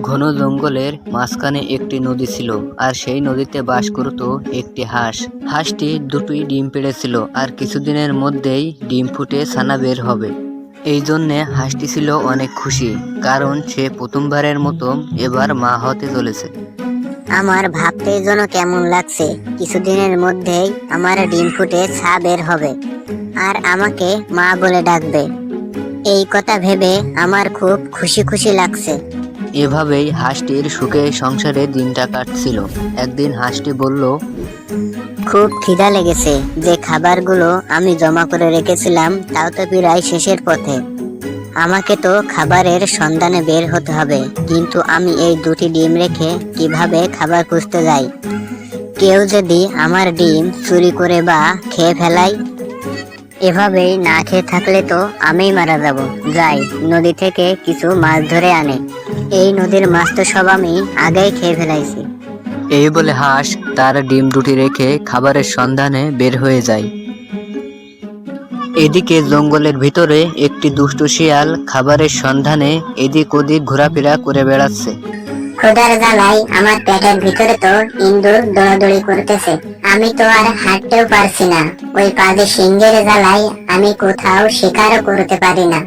ঘন জঙ্গলের মাঝখানে একটি নদী ছিল, আর সেই নদীতে বাস করত একটি হাঁস। হাঁসটি দুটোই ডিম পেড়েছিল, আর কিছুদিনের মধ্যেই ডিম ফুটে ছানা বের হবে। এই জন্যে হাঁসটি ছিল অনেক খুশি, কারণ সে প্রথমবারের মতো এবার মা হতে চলেছে। আমার ভাবতেই যেন কেমন লাগছে, কিছুদিনের মধ্যেই আমার ডিম ফুটে ছা বের হবে। আর আমাকে মা বলে ডাকবে। এই কথা ভেবে আমার খুব খুশি খুশি লাগছে। এভাবেই হাঁসটির সুখে সংসারে দিনটা কাটছিল। একদিন হাঁসটি বলল, খুব খিদা লেগেছে। যে খাবারগুলো আমি জমা করে রেখেছিলাম, তাও তো প্রায় শেষের পথে। আমাকে তো খাবারের সন্ধানে বের হতে হবে। কিন্তু আমি এই দুটি ডিম রেখে কীভাবে খাবার খুঁজতে যাই? কেউ যদি আমার ডিম চুরি করে বা খেয়ে ফেলাই এভাবেই না খেয়ে থাকলে তো আমিই মারা যাব। যাই, নদী থেকে কিছু মাছ ধরে আনে। এই নদীর মাছ তো সব আমি আগেই খেয়ে ফেলাইছি। এই বলে হাঁস তার ডিম দুটি রেখে খাবারের সন্ধানে বের হয়ে যায়। এদিকে জঙ্গলের ভিতরে একটি দুষ্টু শিয়াল খাবারের সন্ধানে এদিক ওদিক ঘোরাফেরা করে বেড়াচ্ছে। খোদার জ্বালাই আমার পেটের ভিতরে তো ইন্দুর দৌড়াদৌড়ি করতেছে। আমি তো আর হাঁটতেও পারছি না। ওই পাজে সিংহের জ্বালাই আমি কোথাও শিকারও করতে পারি না।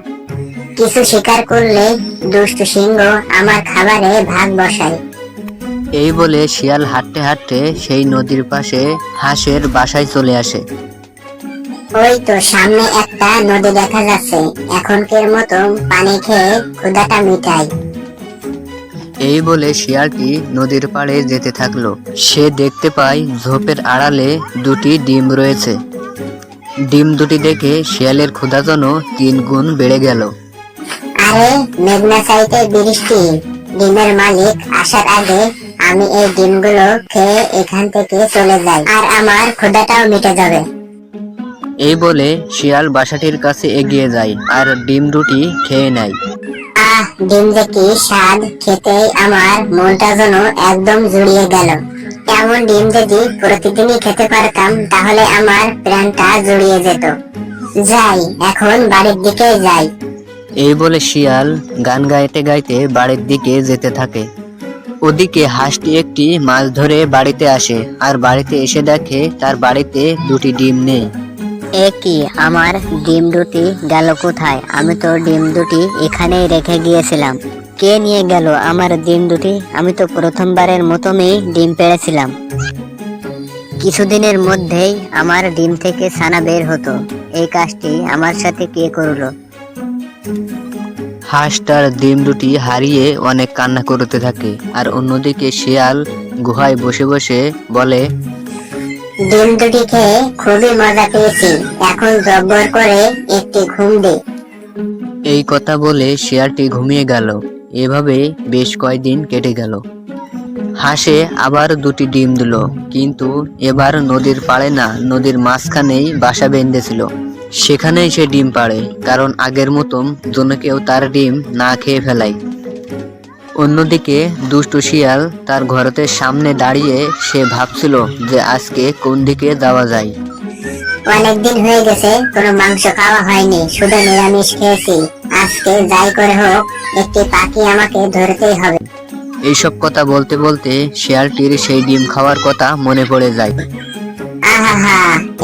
কিছু শিকার করলে দুষ্ট সিংহ আমার খাবারে ভাগ বসায়। এই বলে শিয়াল হাঁটতে হাঁটতে সেই নদীর পাশে হাঁসের বাসায় চলে আসে। ওই তো সামনে একটা নদী দেখা যাচ্ছে। এখনকার মতো পানি খেয়ে ক্ষুদাটা মিটাই এই বলে শিয়ালটি নদীর পাড়ে যেতে থাকল। সে দেখতে পায় ঝোপের আড়ালে দুটি ডিম রয়েছে। ডিম দুটি দেখে শিয়ালের ক্ষুধা যেন তিন গুণ বেড়ে গেল। আরে মেঘনা চাইতে বৃষ্টি ডিমের মালিক আসার আগে আমি এই ডিমগুলো খেয়ে এখান থেকে চলে যাই। আর আমার ক্ষুধাটাও মিটে যাবে। এই বলে শিয়াল বাসাটির কাছে এগিয়ে যায় আর ডিম দুটি খেয়ে নেয়। আহ ডিম যে কি স্বাদ খেতে আমার মনটা যেন একদম জুড়িয়ে গেল। এমন ডিম যদি প্রতিদিনই খেতে পারতাম তাহলে আমার প্রাণটা জুড়িয়ে যেত। যাই এখন বাড়ির দিকে যাই। এই বলে শিয়াল গান গাইতে গাইতে বাড়ির দিকে যেতে থাকে। ওদিকে হাঁসটি একটি মাছ ধরে বাড়িতে আসে আর বাড়িতে এসে দেখে তার বাড়িতে দুটি ডিম নেই। এ কি, আমার ডিম দুটি গেল কোথায়? আমি তো ডিম দুটি এখানেই রেখে গিয়েছিলাম। কে নিয়ে গেল আমার ডিম দুটি? আমি তো প্রথমবারের মতনই ডিম পেড়েছিলাম। কিছুদিনের মধ্যেই আমার ডিম থেকে ছানা বের হতো। এই কাজটি আমার সাথে কে করল? হাঁসটার ডিম দুটি হারিয়ে অনেক কান্না করতে থাকে আর অন্যদিকে শিয়াল গুহায় বসে বসে বলে ডিম দুটি খেয়ে খুবই মজা পেয়েছি। এখন জব্বর করে একটি ঘুম দে। এই কথা বলে শিয়ালটি ঘুমিয়ে গেল। এভাবে বেশ কয়েকদিন কেটে গেল। হাঁসে আবার দুটি ডিম দিল কিন্তু এবার নদীর পাড়ে না নদীর মাঝখানেই বাসা বেঁধেছিল। সেখানেই সে ডিম পাড়ে কারণ আগের মতন যেন কেউ তার ডিম না খেয়ে ফেলায়। অন্যদিকে দুষ্টু শিয়াল তার ঘরতের সামনে দাঁড়িয়ে সে ভাবছিল যে আজকে কোন দিকে যাওয়া যায়। অনেকদিন হয়ে গেছে কোনো মাংস খাওয়া হয়নি শুধু নিরামিষ খেয়েছি। আজকে যাই করে হোক একটি পাখি আমাকে ধরতেই হবে। এইসব কথা বলতে বলতে শিয়ালটির সেই ডিম খাওয়ার কথা মনে পড়ে যায়। আহা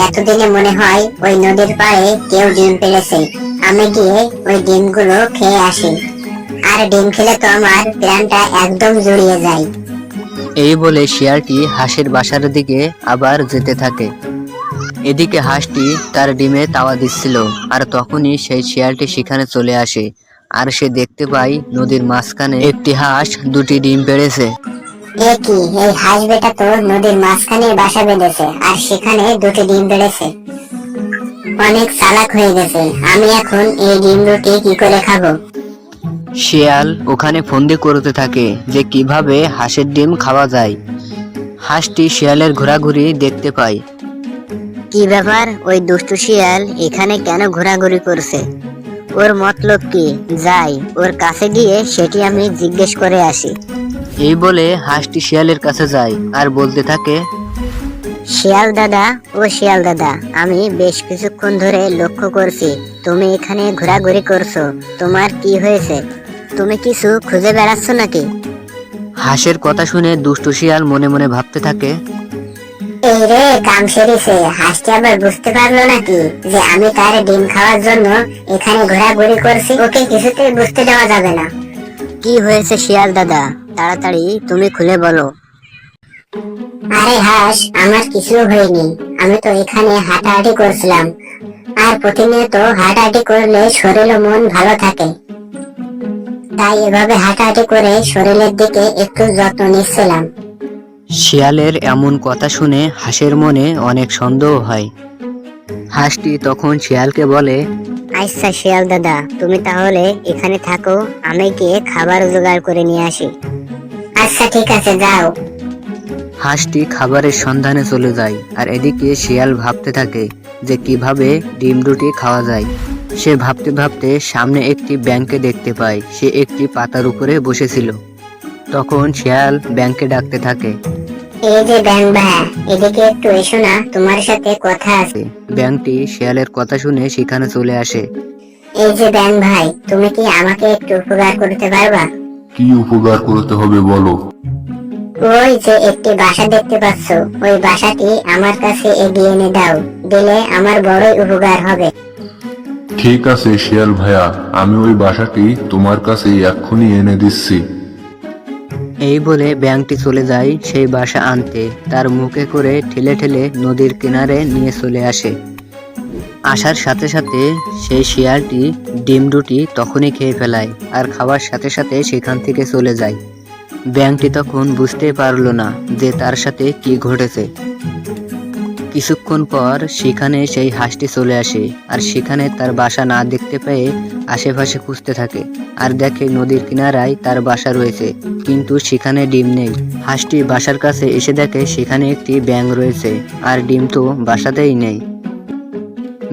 এতদিনে মনে হয় ওই নদীর পাড়ে কেউ ডিম পেলেছে আমি গিয়ে ওই ডিমগুলো খেয়ে আসি। আর ডিম খেলে তো আমার প্রাণটা একদম যায়। এই বলে শিয়ালটি হাঁসের বাসার দিকে আবার যেতে থাকে। এদিকে হাঁসটি তার ডিমে তাওয়া দিচ্ছিল, আর তখনই সেই শিয়ালটি সেখানে চলে আসে। আর সে দেখতে পায় নদীর মাঝখানে একটি হাঁস দুটি ডিম পেড়েছে। এ কি এই হাঁস বেটা তো নদীর মাঝখানে বাসা বেঁধেছে আর সেখানে দুটি ডিম বেড়েছে। অনেক চালাক হয়ে গেছে আমি এখন এই ডিম রুটি কি করে খাব? শিয়াল ওখানে ফন্দি করতে থাকে যে কীভাবে হাঁসের ডিম খাওয়া যায়। হাঁসটি শিয়ালের ঘোরাঘুরি দেখতে পায়। কি ব্যাপার ওই দুষ্টু শিয়াল এখানে কেন ঘোরাঘুরি করছে? ওর মতলব কি? যাই ওর কাছে গিয়ে সেটি আমি জিজ্ঞেস করে আসি। এই বলে হাঁসটি শিয়ালের কাছে যায় আর বলতে থাকে শিয়াল দাদা ও শিয়াল দাদা আমি বেশ কিছুক্ষণ ধরে লক্ষ্য করছি তুমি এখানে ঘোরাঘুরি করছ তোমার কি হয়েছে? তুমি কিছু খুঁজে বেড়াচ্ছ নাকি? হাঁসের কথা শুনে দুষ্টু শিয়াল মনে মনে ভাবতে থাকে এই রে কাম সেরেছে হাঁসটি আবার বুঝতে পারল নাকি যে আমি তার ডিম খাওয়ার জন্য এখানে ঘোরাঘুরি করছি? ওকে কিছুতেই বুঝতে দেওয়া যাবে না। কি হয়েছে শিয়াল দাদা? তাড়াতাড়ি তুমি খুলে বলো। আরে হাঁস আমার কিছু হয়নি। আমি তো এখানে হাঁটাহাঁটি করছিলাম। আর প্রতিনিয়ত হাঁটাহাঁটি করলে শরীর ও মন ভালো থাকে। তাই এভাবে হাঁটাহাঁটি করে শরীরের দিকে একটু যত্ন নিচ্ছিলাম। শিয়ালের এমন কথা শুনে হাঁসের মনে অনেক সন্দেহ হয়। হাঁসটি তখন শিয়ালকে বলে আচ্ছা শিয়াল দাদা তুমি তাহলে এখানে থাকো আমি গিয়ে খাবার জোগাড় করে নিয়ে আসি। আচ্ছা ঠিক আছে যাও। হাঁসটি খাবারের সন্ধানে চলে যায় আর এদিকে শিয়াল ভাবতে থাকে যে কীভাবে ডিম রুটি খাওয়া যায়। সে ভাবতে ভাবতে সামনে একটি ব্যাংকে দেখতে পায়। সে একটি পাতার উপরে বসেছিল। তখন শিয়াল ব্যাংকে ডাকতে থাকে। এই যে ব্যাং ভাইয়া এদিকে একটু এসো না তোমার সাথে কথা আছে। ব্যাংকটি শিয়ালের কথা শুনে সেখানে চলে আসে। এই যে ব্যাং ভাই তুমি কি আমাকে একটু উপকার করতে পারবা? কি উপকার করতে হবে বলো? ওই যে একটি বাসা দেখতে পাচ্ছ ওই বাসাটি আমার কাছে এগিয়ে এনে দাও দিলে আমার বড়ই উপকার হবে। ঠিক আছে শিয়াল ভাইয়া আমি ওই বাসাটি তোমার কাছে এক্ষুনি এনে দিচ্ছি। এই বলে ব্যাংকটি চলে যায় সেই বাসা আনতে। তার মুখে করে ঠেলে ঠেলে নদীর কিনারে নিয়ে চলে আসে। আসার সাথে সাথে সেই শিয়ালটি ডিম রুটি তখনই খেয়ে ফেলায় আর খাওয়ার সাথে সাথে সেখান থেকে চলে যায়। ব্যাংকটি তখন বুঝতেই পারল না যে তার সাথে কি ঘটেছে। কিছুক্ষণ পর সেখানে সেই হাঁসটি চলে আসে আর সেখানে তার বাসা না দেখতে পেয়ে আশেপাশে খুঁজতে থাকে আর দেখে নদীর কিনারায় তার বাসা রয়েছে, কিন্তু সেখানে ডিম নেই। হাঁসটি বাসার কাছে এসে দেখে সেখানে একটি ব্যাঙ রয়েছে আর ডিম তো বাসাতেই নেই।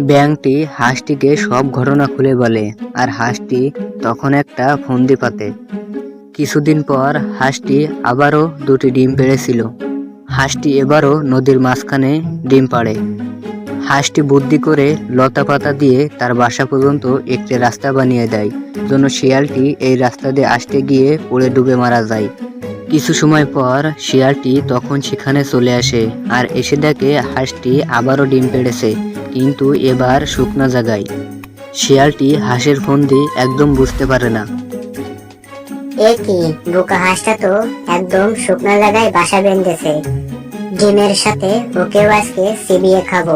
ব্যাঙটি হাঁসটিকে সব ঘটনা খুলে বলে, আর হাঁসটি তখন একটা ফন্দি পাতে। কিছুদিন পর হাঁসটি আবারও দুটি ডিম পেড়েছিল। হাঁসটি এবারও নদীর মাঝখানে ডিম পাড়ে। হাঁসটি বুদ্ধি করে লতা পাতা দিয়ে তার বাসা পর্যন্ত একটি রাস্তা বানিয়ে দেয় জন্য শিয়ালটি এই রাস্তা দিয়ে আসতে গিয়ে পড়ে ডুবে মারা যায়। কিছু সময় পর শিয়ালটি তখন সেখানে চলে আসে, আর এসে দেখে হাঁসটি আবারও ডিম পেড়েছে। কিন্তু এবার শুকনো জায়গায়। শিয়ালটি হাঁসের ফন্দি একদম বুঝতে পারে না। এ কি বোকা হাঁসটা তো একদম শুকনো জায়গায় বাসা বেঁধেছে। ডিমের সাথে ওকেও আজকে চিবিয়ে খাব।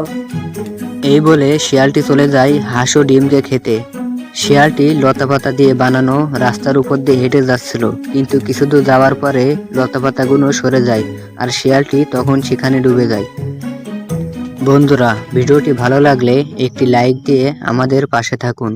এই বলে শিয়ালটি চলে যায় হাঁস ও ডিমকে খেতে। শিয়ালটি লতাপাতা দিয়ে বানানো রাস্তার উপর দিয়ে হেঁটে যাচ্ছিল কিন্তু কিছু দূর যাওয়ার পরে লতাপাতাগুলো সরে যায় আর শিয়ালটি তখন সেখানে ডুবে যায়। বন্ধুরা ভিডিওটি ভালো লাগলে একটি লাইক দিয়ে আমাদের পাশে থাকুন।